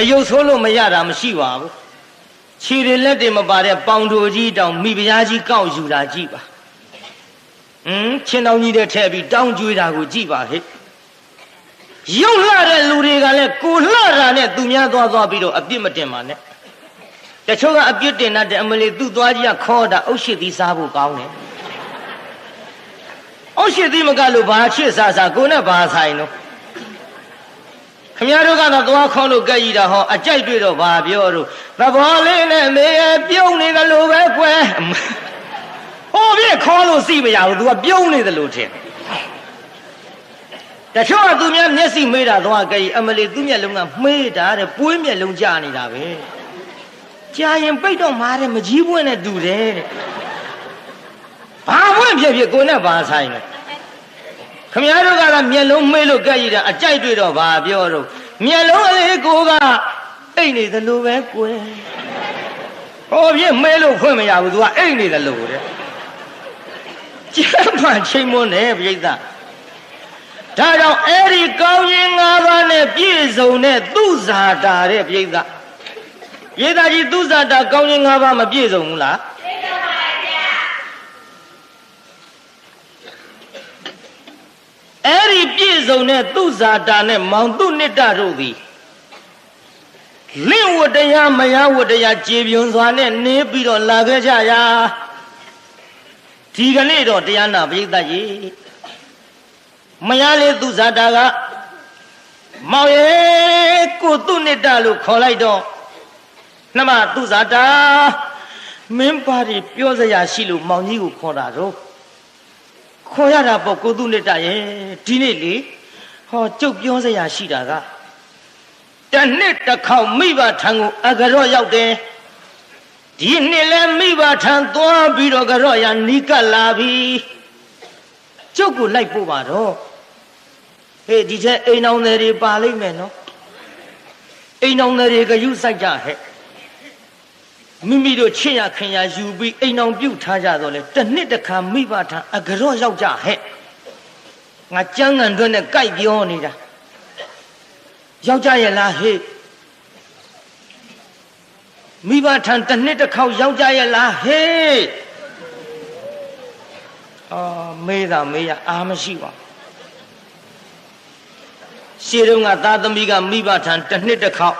အယုတ်ဆိုးလို့မရတာမရှိပါဘူးခြေတွေလက်တွေမပါတဲ့ပေါင်တိုကြီးတောင်မိဖုရားကြီးကောက်ယူတာကြည့်ပါဟင်းချင်းတောင်ကြီးတဲ့ထည့်ပြီးတောင်းကျွေးတာကိုကြည့်ပါဟဲ့ရုပ်လှတဲ့လူတွေကလည်းကိုလှတာနဲ့သူများသွားသွားပြီးတော့အပြစ်မတင်ပါနဲ့တချို့ကအပြစ်တင်တတ်တဲ့အမလီသူ့သွားကြီးကခေါ်တာအုတ်ရှိသီးစားဖို့ကောင်းတယ်အုတ်ရှိသီးမကလို့ဘာချစ်စားစားကိုနဲ့ဘာဆိုင်တော့ ခမရတို့ကတော့သွားခေါင်းလို့ကြက်ကြီးတာဟောအကြိုက်တွေ့တော့ဘာပြောတော့သဘောလေးနဲ့မေးပြုံးနေတယ်လို့ပဲကွယ်ဟိုပြခေါ်လို့စီမရဘူး तू ကပြုံးနေတယ်လို့ထင်တချို့ကသူများမျက်စိမေးတာသွားကြက်ကြီးအမလီသူ့မျက်လုံးကမေးတာတဲ့ပွေးမျက်လုံးကြာနေတာပဲကြာရင်ပိတ်တော့မာတယ်မကြီးပွင့်နဲ့တူတယ်တဲ့ဘာပွင့်ဖြစ်ဖြစ်ကိုနဲ့ဘာဆိုင်လဲ ခမရတို့ကလည်းမျက်လုံးမေးလို့ကြက်ကြီးတာအကြိုက်တွေ့တော့ဘာပြောတော့မျက်လုံးအလေးကိုကအိတ်နေသလိုပဲကွယ်ဟောပြမဲလို့ဖွင့်မရဘူး तू ကအိတ်နေတယ်လို့တဲ့ကျမ်းမှချိန်မွန်းတယ်ပြိဿဒါကြောင့်အဲ့ဒီကောင်းရင်၅ပါးနဲ့ပြည့်စုံတဲ့သူဇာတာတဲ့ပြိဿပြိဿကြီးသူဇာတာကောင်းရင်၅ပါးမပြည့်စုံဘူးလား အဲ့ဒီပြည့်စုံတဲ့သူဇာတာနဲ့မောင်သူနိတ္တတို့သည်လင့်ဝတ္တရားမယဝတ္တရားကြေပြွန်စွာနဲ့နေပြီးတော့လာခဲ့ကြရာဒီကနေ့တော့တရားနာပရိသတ်ကြီးမယလေးသူဇာတာကမောင်ရဲ့ကိုသူနိတ္တလို့ခေါ်လိုက်တော့နှမသူဇာတာမင်းပါရီပြောစရာရှိလို့မောင်ကြီးကိုခေါ်တာတော့ ခေါ်ရတာပေါ့ကိုသူနိတ္တရဲ့ဒီနေ့လေဟောကျုပ်ပြောစရာရှိတာကတနှစ်တစ်ခေါက်မိဘထံကိုအကရော့ရောက်တယ်ဒီနှစ်လဲမိဘထံသွားပြီးတော့ကရော့ရနီးကပ်လာပြီကျုပ်ကိုလိုက်ပို့ပါတော့ဟေးဒီချက်အိမ်အောင်တွေပါလိမ့်မယ်နော်အိမ်အောင်တွေကယူဆိုင်ကြဟဲ့ မိမိတို့ချစ်ရခင်ရယူပြီးအိမ်အောင်ပြုတ်ထားကြတော့လေတစ်နှစ်တစ်ခါမိဘထံအကရော့ရောက်ကြဟဲ့ငါကြမ်းကန်တွင်းနဲ့ကြိုက်ပြောနေတာယောက်ျားရဲ့လားဟေ့မိဘထံတစ်နှစ်တစ်ခေါက်ယောက်ျားရဲ့လားဟေ့အာမေးတာမေးရအာမရှိပါရှေးတုန်းကသားသမီးကမိဘထံတစ်နှစ်တစ်ခေါက်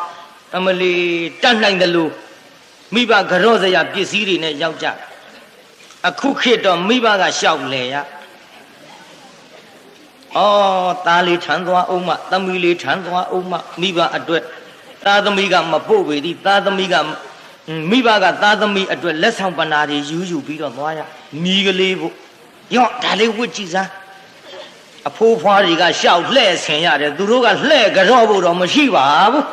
အမလီတတ်နိုင်တယ်လို့ မိဘကြော့စရာပစ္စည်းတွေနဲ့ရောက်ကြအခုခေတ်တော့မိဘကရှောက်လေရဩသားလေးထမ်းသွားအောင်မသမီးလေးထမ်းသွားအောင်မမိဘအတွက်သားသမီးကမပို့ပေသည်သားသမီးကမိဘကသားသမီးအတွက်လက်ဆောင်ပဏာတွေယူယူပြီးတော့သွားရမိကလေးဖို့ရော့ဒါလေးဝစ်ကြည့်စမ်းအဖိုးဖွားတွေကရှောက်လှဲ့ဆင်ရတယ်သူတို့ကလှဲ့ကြော့ဖို့တော့မရှိပါဘူး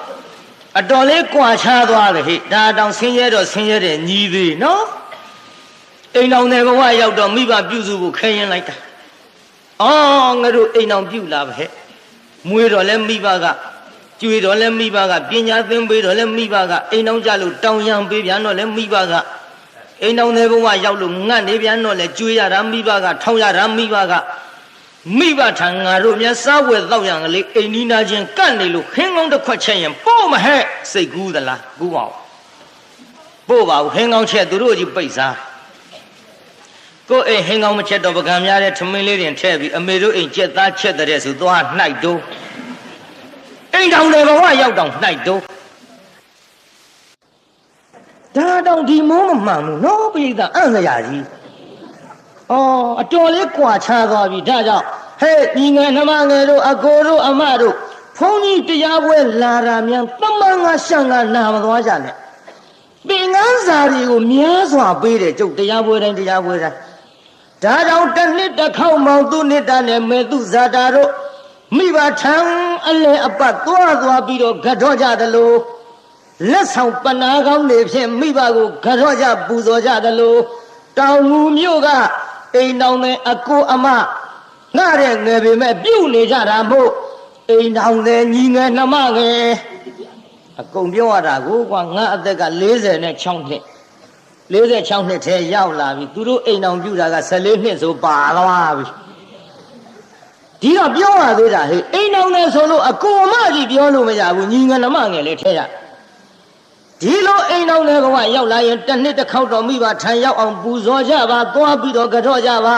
အတော်လေးကြွာချသွားတယ်ဟိဒါတောင်ဆင်းရဲတော့ဆင်းရဲတယ်ညီသေးနော်အိမ်တော်တဲ့ဘဝရောက်တော့မိဘပြုစုဖို့ခဲရင်လိုက်တာအော်ငါတို့အိမ်အောင်ပြုလာပဲမွေးတော့လဲမိဘကကျွေးတော့လဲမိဘကပညာသင်ပေးတော့လဲမိဘကအိမ်အောင်ကြလို့တောင်းရန်ပေးပြန်တော့လဲမိဘကအိမ်အောင်တဲ့ဘဝရောက်လို့ငတ်နေပြန်တော့လဲကျွေးရတာမိဘကထောင်းရတာမိဘကမိဘထံငါတို့မြတ်စားဝဲတော့ရံကလေးအိမ်နီးနာချင်းကန့်နေလို့ခင်းကောင်းတစ်ခွက်ချက်ရင်ပို့မဟဲ့ စိတ်ကူးသလားကူးပါဦးပို့ပါဦးခင်းကောင်းချက်သူတို့ကြီးပိတ်စားကိုယ်အိမ်ဟင်းကောင်းမချက်တော့ပကံများတဲ့ထမင်းလေးတွေထည့်ပြီးအမေတို့အိမ်ကြက်သားချက်တဲ့ဆိုသွားနှိုက်တိုးအိမ်တောင်တယ်ဘဝရောက်တောင်နှိုက်တိုးဒါတောင်ဒီမိုးမမှန်ဘူးနော်ပိဋကအံ့စရာကြီးဩအတော်လေးကြွာချသွားပြီဒါကြောင့်ဟဲ့ညီငယ်နှမငယ်တို့အကိုတို့အမတို့ ဘုန်းကြီးတရားပွဲလာတာမြန်တမန်ငါရှံငါနာမသွားကြနဲ့ပင်ငန်းစာတွေကိုများစွာပေးတယ်ကျုပ်တရားပွဲတိုင်းတရားပွဲတိုင်းဒါကြောင့်တစ်နှစ်တစ်ခေါက်မောင်သူနှစ်တနဲ့မေသူဇာတာတို့မိဘထံအလဲအပတ်သွားသွားပြီးတော့ကတော့ကြသလိုလက်ဆောင်ပနာကောင်းတွေဖြင့်မိဘကိုကတော့ကြပူဇော်ကြသလိုတောင်ငူမြို့ကအိမ်တောင်တဲ့အကိုအမငှတဲ့ငယ်ပေမဲ့ပြုတ်နေကြတာမို့ အိမ်တောင်တဲ့ညီငယ်နှမငယ်အကုန်ပြောရတာကိုကွာငါအသက်က46နှစ်46နှစ်ထဲရောက်လာပြီသူတို့အိမ်အောင်ပြူတာက14နှစ်ဆိုပါသွားပြီဒီတော့ပြောရသေးတာဟဲ့အိမ်အောင်နဲ့ဆိုလို့အကိုအမကြီးပြောလို့မရဘူးညီငယ်နှမငယ်လေးထဲရဒီလိုအိမ်အောင်နဲ့ကရောက်လာရင်တစ်နှစ်တစ်ခေါက်တော့မိဘထံရောက်အောင်ပူဇော်ကြပါသွားပြီးတော့ကြော့ကြပါ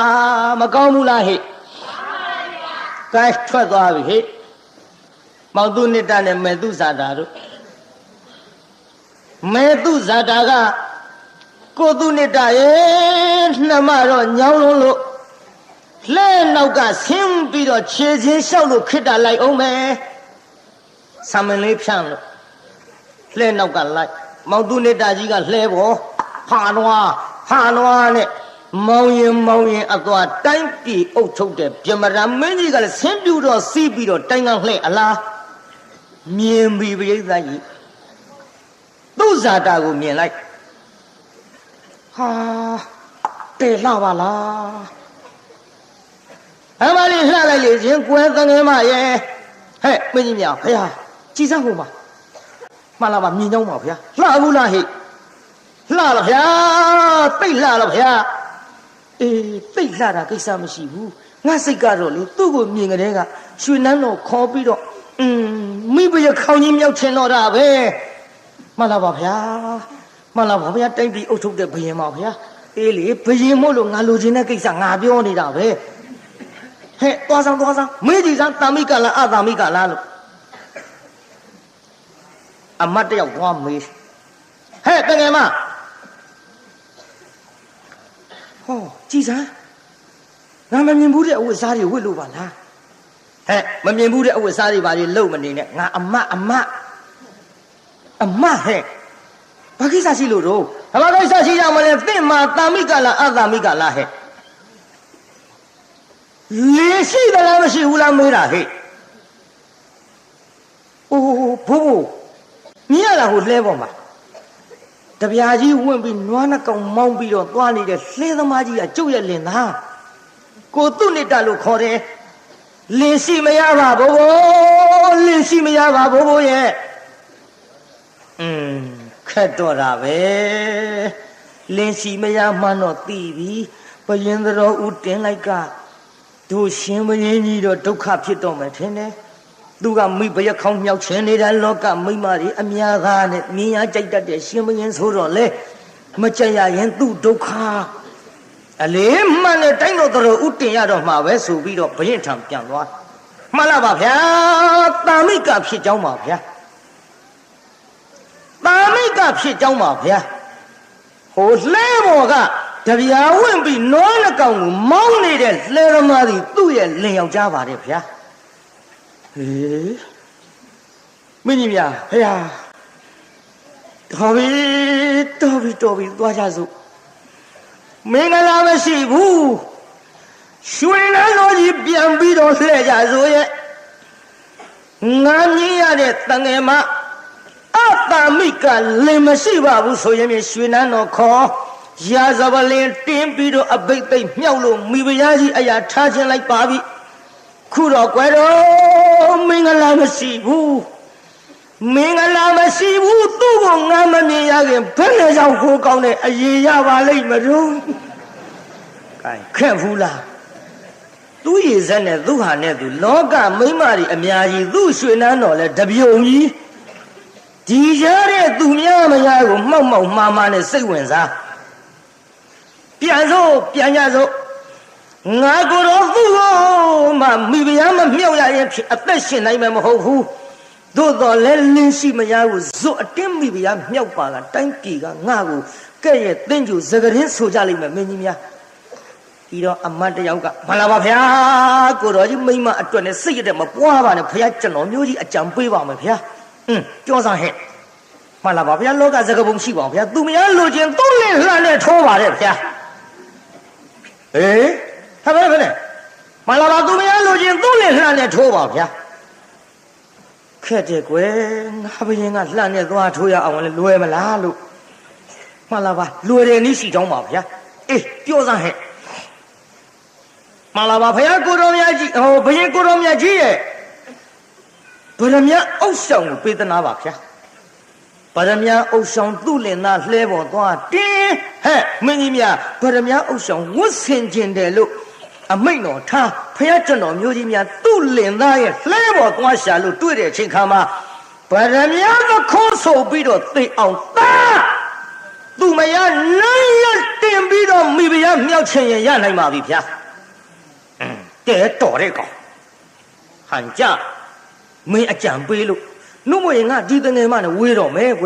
မကောင်းဘူးလားဟဲ့ကဲထွက်သွားပြီဟဲ့ မောင်သူနိတ္တနဲ့မေသူဇာတာတို့မေသူဇာတာကကိုသူနိတ္တရဲ့နှမတော့ညောင်းလုံးလို့လဲနောက်ကဆင်းပြီးတော့ခြေချင်းလျှောက်လို့ခိတ္တလိုက်အောင်မယ်ဆံမလေးဖြန့်လို့လဲနောက်ကလိုက်မောင်သူနိတ္တကြီးကလှဲပေါ်ဟာနွားဟာနွားနဲ့မောင်ရင်မောင်ရင်အသွားတိုင်းပြည်အုပ်ချုပ်တဲ့ပြမရမင်းကြီးကလည်းဆင်းပြူတော့စီးပြီးတော့တိုင်းကလှဲ့အလား မြင်ပြီပြိဿကြီးသူ့ဇာတာကိုမြင်လိုက်ဟာတေလှပါလားအမလေးလှလိုက်လေချင်းကွယ်သငယ်မရဲ့ဟဲ့မင်းကြီးမြောင်ဖះကြည်စမ်းဟိုမှာမှန်လားပါမြင်ကြောင်းပါဗျာလှဘူးလားဟိလှလားဗျာတိတ်လှလားဗျာအေးတိတ်လှတာကိစ္စမရှိဘူးငါစိတ်ကတော့လေသူ့ကိုမြင်ကြတဲ့ကရွှေနန်းတော်ခေါ်ပြီးတော့ อืมမိဘရခေါင်းကြီးမြောက်ချင်တော့တာပဲမှန်လားပါဗျာမှန်လားပါဗျာတိုက်ပြီးအုပ်ထုတ်တဲ့ဘယင်ပါဗျာအေးလေဘယင်မို့လို့ငါလိုချင်တဲ့ကိစ္စငါပြောနေတာပဲဟဲ့သွားဆောင်သွားဆောင်မေးကြည့်စမ်းတာမိကလားအတာမိကလားလို့အမတ်တယောက်သွားမေးဟဲ့တကယ်မဟောကြည်စမ်းငါမမြင်ဘူးတဲ့အဝတ်စားတွေဝတ်လို့ပါလား ဟဲ့မမြင်ဘူးတဲ့အဝတ်စားတွေပါလေလုံမနေနဲ့ငါအမတ်အမတ်အမတ်ဟဲ့ဘာကိစ္စရှိလို့တော့ဘာကိစ္စရှိကြမလဲသင်မှာတာမိကလားအတာမိကလားဟဲ့လေရှိသလားမရှိဘူးလားမေးတာဟဲ့အိုးဘိုးဘိုးမြင်ရလားဟိုလှဲပေါ်မှာတပြာကြီးဝင့်ပြီးနွားနှကောင်မောင်းပြီးတော့သွားနေတဲ့လှဲသမားကြီးကကျုပ်ရဲ့လင်သားကိုသူ့နိတ္တလို့ခေါ်တယ် လင်ရှိမရပါဘိုးဘိုးလင်ရှိမရပါဘိုးဘိုးရဲ့อืมခက်တော့တာပဲလင်ရှိမရမှန်းတော့သိပြီဘယင်သတော်ဦးတင်လိုက်ကတို့ရှင်ဘရင်ကြီးတော့ဒုက္ခဖြစ်တော့မယ်ထင်တယ်သူကမိဘရခေါင်းမြောက်ခြင်းနေတဲ့လောကမိမ္မာတွေအများသားနဲ့မြင်ရကြိုက်တတ်တဲ့ရှင်ဘရင်ဆိုတော့လေမကြက်ရရင်သူ့ဒုက္ခ အလေးမှန်နဲ့တိုင်းတော်တော်ဥတင်ရတော့မှာပဲဆိုပြီးတော့ဘရင်ထံပြန်သွားမှန်လားပါဗျာတာမိကဖြစ်ကြောင်းပါဗျာတာမိကဖြစ်ကြောင်းပါဗျာဟိုလှဲဘော်ကတပြာဝင့်ပြီးနွားနှကောင်ကိုမောင်းနေတဲ့လှဲသမားကြီးသူ့ရဲ့လင်ယောက်ျားပါတယ်ဗျာဟေးမင်းကြီးများဟေးဟာတော်ပြီတော်ပြီတော်ပြီသွားကြစို့ မင်္ဂလာမရှိဘူးရွှေနန်းတော်ကြီးပြန်ပြီးတော့လှည့်ကြစို့ရဲ့ငါမြင်ရတဲ့တငယ်မအတာမိကလင်မရှိပါဘူးဆိုရင်ရွှေနန်းတော်ခေါ်ရာဇပလင်တင်းပြီးတော့အဘိတ်သိမ့်မြောက်လို့မိဖုရားကြီးအရာထားခြင်းလိုက်ပါပြီခုတော့ကွယ်တော်မင်္ဂလာမရှိဘူး မင်္ဂလာမရှိဘူးသူ့ကိုငါမမြင်ရခင်ဘယ်နဲ့ကြောင့်ကိုကောင်းတဲ့အရေးရပါလိမ့်မလို့ကဲခက်ဘူးလားသူ့ရည်စက်နဲ့သူ့ဟာနဲ့သူလောကမိမ့်မာတွေအများကြီးသူ့ရွှေနန်းတော်လဲတပြုံကြီးဒီရတဲ့သူများမရကိုမှောက်မှောက်မှားမှားနဲ့စိတ်ဝင်စားပြန်စို့ပြန်ကြစို့ငါကိုယ်တော်သူ့ကိုမှမိဖုရားမမြောက်ရရင်ဖြစ်အသက်ရှင်နိုင်မှာမဟုတ်ဘူး သို့တော်လဲလင်းရှိမရဘူးဇွတ်အတင်းမိဖုရားမြောက်ပါကတိုင်းပြည်ကငါ့ကိုကဲ့ရဲ့တင်းကျူစကရင်ဆိုကြလိမ့်မယ်မင်းကြီးများပြီးတော့အမတ်တယောက်ကမလာပါဗျာကိုတော်ကြီးမိမအတွက်နဲ့စိတ်ရတဲ့မပွားပါနဲ့ဘုရားကျွန်တော်မျိုးကြီးအကြံပေးပါမယ်ဗျာอืมကြောစားဟဲ့မလာပါဗျာလောကစကပုံရှိပါဗျာသူများလိုချင်သူ့နဲ့လှမ်းနဲ့ထိုးပါတယ်ဗျာဟေးဟာဘယ်ဘယ်နဲ့မလာပါသူများလိုချင်သူ့နဲ့လှမ်းနဲ့ထိုးပါဗျာ ခက်တယ်ကွယ်ငါဘယင်ကလှနဲ့သွားထိုးရအောင်လဲလွယ်မလားလို့မှန်လားပါလွယ်တယ်နည်းရှိတောင်းပါဗျာအေးပြောစမ်းဟဲ့မှန်လားပါဖယားကိုတော်မြတ်ကြီးဟိုဘယင်ကိုတော်မြတ်ကြီးရဲ့ဗရမယအုပ်ဆောင်ကိုပေးသနာပါဗျာဗရမယအုပ်ဆောင်သူ့လင်သားလှဲပေါ်သွားတင်းဟဲ့မင်းကြီးများဗရမယအုပ်ဆောင်ဝတ်ဆင်ကျင်တယ်လို့ အမိတ်တော်ထားဖះကျွန်တော်မျိုးကြီးများသူ့လင်သားရဲ့လှဲပေါ်သွားရှာလို့တွေ့တဲ့အချိန်ခါမှာဗရမယသခွန်ဆိုပြီးတော့သိအောင်သားသူမရနိုင်ရတင်ပြီးတော့မိဖုရားမြောက်ချင်ရင်ရနိုင်ပါပြီဗျာအင်းတဲတော်တဲ့ကောင်ဟန်ကြမင်းအကြံပေးလို့နှုတ်မရင်ငါဒီတငယ်မနဲ့ဝေးတော့မဲကွ